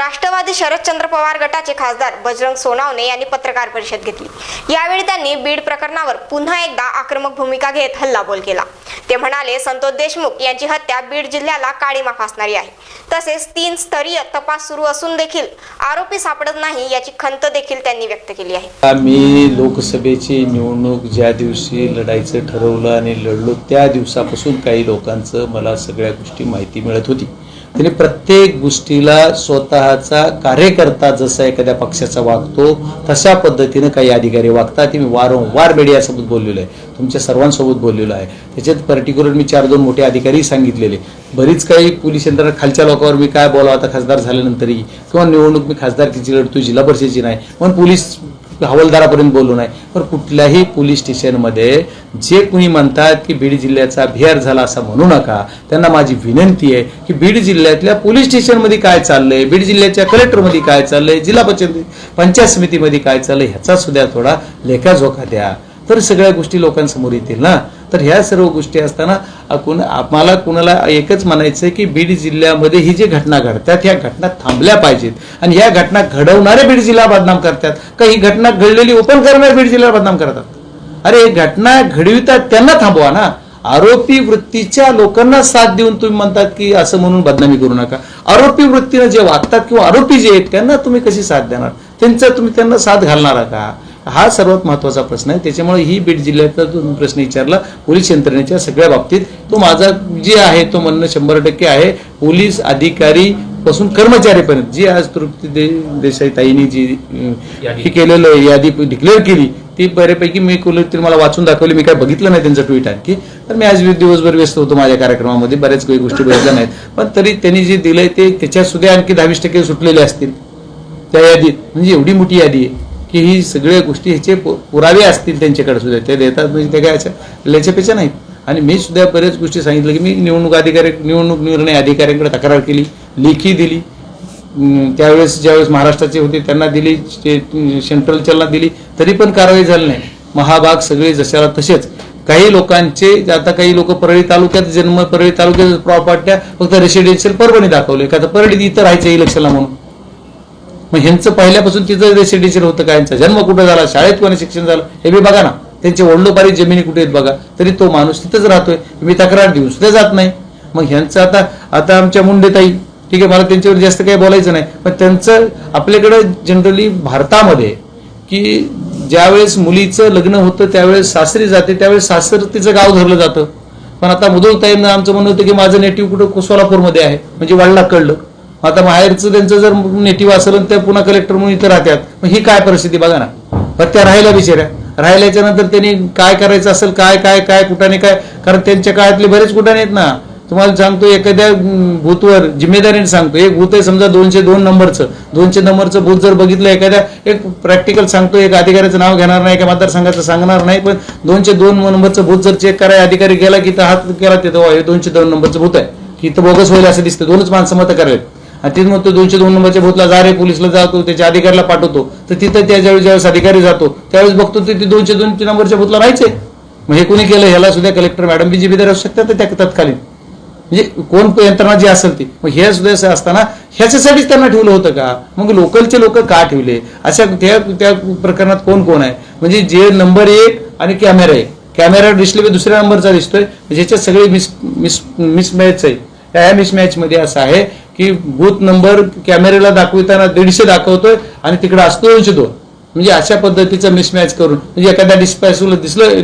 राष्ट्रवादी शरदचंद्र पवार गटाचे खासदार बजरंग सोनावणे यांनी पत्रकार परिषद घेतली. यावेळी त्यांनी बीड प्रकरणावर पुन्हा एकदा आक्रमक भूमिका घेत हल्लाबोल केला. ते म्हणाले संतोष देशमुख यांची हत्या बीड जिल्ह्याला काळीमा फासणारी आहे. तसेच तीन स्तरीय तपास सुरू असून देखील आरोपी सापडत नाही याची खंत देखील त्यांनी व्यक्त केली आहे. मी लोकसभेची निवडणूक ज्या दिवशी लढायचं ठरवलं आणि लढलो त्या दिवसापासून काही लोकांचं मला सगळ्या गोष्टी माहिती मिळत होती. त्याने प्रत्येक गोष्टीला स्वतःचा कार्यकर्ता जसा एखाद्या पक्षाचा वागतो तशा पद्धतीनं काही अधिकारी वागतात. ते मी वारंवार मीडियासोबत बोललेलो आहे. तुमच्या सर्वांसोबत बोललेलो आहे. त्याच्यात पर्टिक्युलर मी चार दोन मोठे अधिकारी सांगितलेले. बरीच काही पोलीस यंत्रणा खालच्या लोकांवर मी काय बोलावं आता खासदार झाल्यानंतरही किंवा निवडणूक मी खासदारकीची लढतो जिल्हा परिषदेची नाही. पण पोलीस हवालदारापर्यंत बोलू नये. पण कुठल्याही पोलीस स्टेशनमध्ये जे कुणी म्हणतात की बीड जिल्ह्याचा बिहार झाला असं म्हणू नका त्यांना माझी विनंती आहे की बीड जिल्ह्यातल्या पोलीस स्टेशनमध्ये काय चाललंय बीड जिल्ह्याच्या कलेक्टरमध्ये काय चाललंय जिल्हा पंचायत पंचायत समितीमध्ये काय चाललंय ह्याचा सुद्धा थोडा लेखाजोखा द्या. तर सगळ्या गोष्टी लोकांसमोर येतील ना? तर ह्या सर्व गोष्टी असताना आपण आम्हाला कुणाला एकच म्हणायचं आहे की बीड जिल्ह्यामध्ये ही जी घटना घडतात ह्या घटना थांबल्या पाहिजेत. आणि ह्या घटना घडवणारे बीड जिल्हा बदनाम करतात. का ही घटना घडलेली ओपन करणारे बीड जिल्हा बदनाम करतात? अरे घटना घडवितात त्यांना थांबवा ना. आरोपी वृत्तीच्या लोकांना साथ देऊन तुम्ही म्हणतात की असं म्हणून बदनामी करू नका. आरोपी वृत्तीनं जे वागतात किंवा आरोपी जे आहेत त्यांना तुम्ही कशी साथ देणार? त्यांचा तुम्ही त्यांना साथ घालणार का? हा सर्वात महत्त्वाचा प्रश्न आहे. त्याच्यामुळे ही बीड जिल्ह्याचा प्रश्न विचारला पोलीस यंत्रणेच्या सगळ्या बाबतीत तो माझा जे आहे तो म्हणणं शंभर टक्के आहे. पोलीस अधिकारी पासून कर्मचारीपर्यंत जी आज तृप्ती दे देसाई ताईंनी जी हे केलेलं आहे, यादी डिक्लेअर केली ती बऱ्यापैकी मी कुल मला वाचून दाखवली. मी काय बघितलं नाही त्यांचं ट्विट आणखी. तर मी आज दिवसभर व्यस्त होतो माझ्या कार्यक्रमामध्ये बऱ्याच काही गोष्टी बघितल्या नाहीत. पण तरी त्यांनी जे दिलंय ते त्याच्यात सुद्धा आणखी दहावीस टक्के सुटलेले असतील. त्या यादीत. म्हणजे एवढी मोठी यादी आहे. की ही सगळ्या गोष्टी ह्याचे पु- पुरावे असतील त्यांच्याकडे सुद्धा. ते देतात म्हणजे ते काय असं ल्याच्यापेक्षा नाहीत. आणि मी सुद्धा बऱ्याच गोष्टी सांगितलं की मी निवडणूक अधिकारी निवडणूक निर्णय अधिकाऱ्यांकडे तक्रार केली लेखी दिली. त्यावेळेस ज्यावेळेस महाराष्ट्राचे होते त्यांना दिली स्टे- सेंट्रलच्याला दिली तरी पण कारवाई झाली नाही. महाभाग सगळे जशाला तसेच. काही लोकांचे आता काही लोक परळी तालुक्यात जन्म परळी तालुक्यात प्रॉपर्ट्या फक्त रेसिडेन्शियल परभणी दाखवले. का तर परळीत इथं राहायचं इलेक्शनला म्हणून. मग ह्यांचं पहिल्यापासून तिथं रेसिडेन्शियल होतं का यांचा? जन्म कुठं झाला? शाळेत कोणी शिक्षण झालं? हे बी बघा ना. त्यांचे वडलोपारी जमिनी कुठे आहेत बघा? तरी तो माणूस तिथंच राहतोय. मी तक्रार देऊन सुद्धा जात नाही. मग ह्यांचं आता आता आमच्या मुंडेताई ठीक आहे मला त्यांच्यावर जास्त काही बोलायचं नाही. पण त्यांचं आपल्याकडं जनरली भारतामध्ये की ज्यावेळेस मुलीचं लग्न होतं त्यावेळेस सासरी जाते त्यावेळेस सासर तिचं गाव धरलं जातं. पण आता मुदुळताईंना आमचं म्हणणं होतं की माझं नेटिव्ह कुठं सोलापूरमध्ये आहे. म्हणजे वाढला कळलं आता बाहेरचं त्यांचं जर नेटिव्ह असेल तर पुन्हा कलेक्टर म्हणून इथं राहतात मग ही काय परिस्थिती बघा ना. पण त्या राहिल्या बिचाऱ्या. राहिल्याच्या नंतर त्यांनी काय करायचं असेल काय काय काय कुठाने काय? कारण त्यांच्या काळातले बरेच कुठाने आहेत ना. तुम्हाला सांगतो एखाद्या भूतवर जिम्मेदारीने सांगतो. एक भूत आहे समजा दोनशे दोन नंबरचं. दोनशे नंबरचं भूत जर बघितलं एखाद्या एक प्रॅक्टिकल सांगतो एक अधिकाऱ्याचं नाव घेणार नाही एका मतदारसंघाचं सांगणार नाही पण दोनशे दोन नंबरचं भूत जर चेक करायला अधिकारी गेला की तर हात केला तिथं हे दोनशे दोन नंबरचं भूत आहे. की इथं बोगस होईल असं दिसतं. दोनच माणसं मतं करायला आणि तिथं मग तो दोनशे दोन नंबरच्या भूतला जा रे पोलिसला जातो त्याच्या अधिकाऱ्याला पाठवतो. तर तिथं त्या ज्यावेळेस ज्यावेळेस अधिकारी जातो त्यावेळेस बघतो ते दोनशे दोन नंबरच्या भूतला राहायचे. मग हे कोणी केलं? ह्याला सुद्धा कलेक्टर मॅडम बी जिम्मेदार असू शकतात तर त्या तत्कालीन. म्हणजे कोण यंत्रणा जी असेल ती. मग हे सुद्धा असं असताना ह्याच्यासाठीच त्यांना ठेवलं होतं का? मग लोकलचे लोक का ठेवले? अशा त्या त्या प्रकरणात कोण कोण आहे? म्हणजे जे नंबर एक आणि कॅमेरा एक. कॅमेरा डिस्प्ले दुसऱ्या नंबरचा दिसतोय. ज्याच्यात सगळे मिस मिस मिसमॅच आहे. त्या मिसमॅचमध्ये असं आहे. की बूथ नंबर कॅमेऱ्याला दाखविताना दीडशे दाखवतोय आणि तिकडे असतो दोनशे दोन. म्हणजे अशा पद्धतीचं मिसमॅच करून म्हणजे एखाद्या डिस्पॅचला दिसलं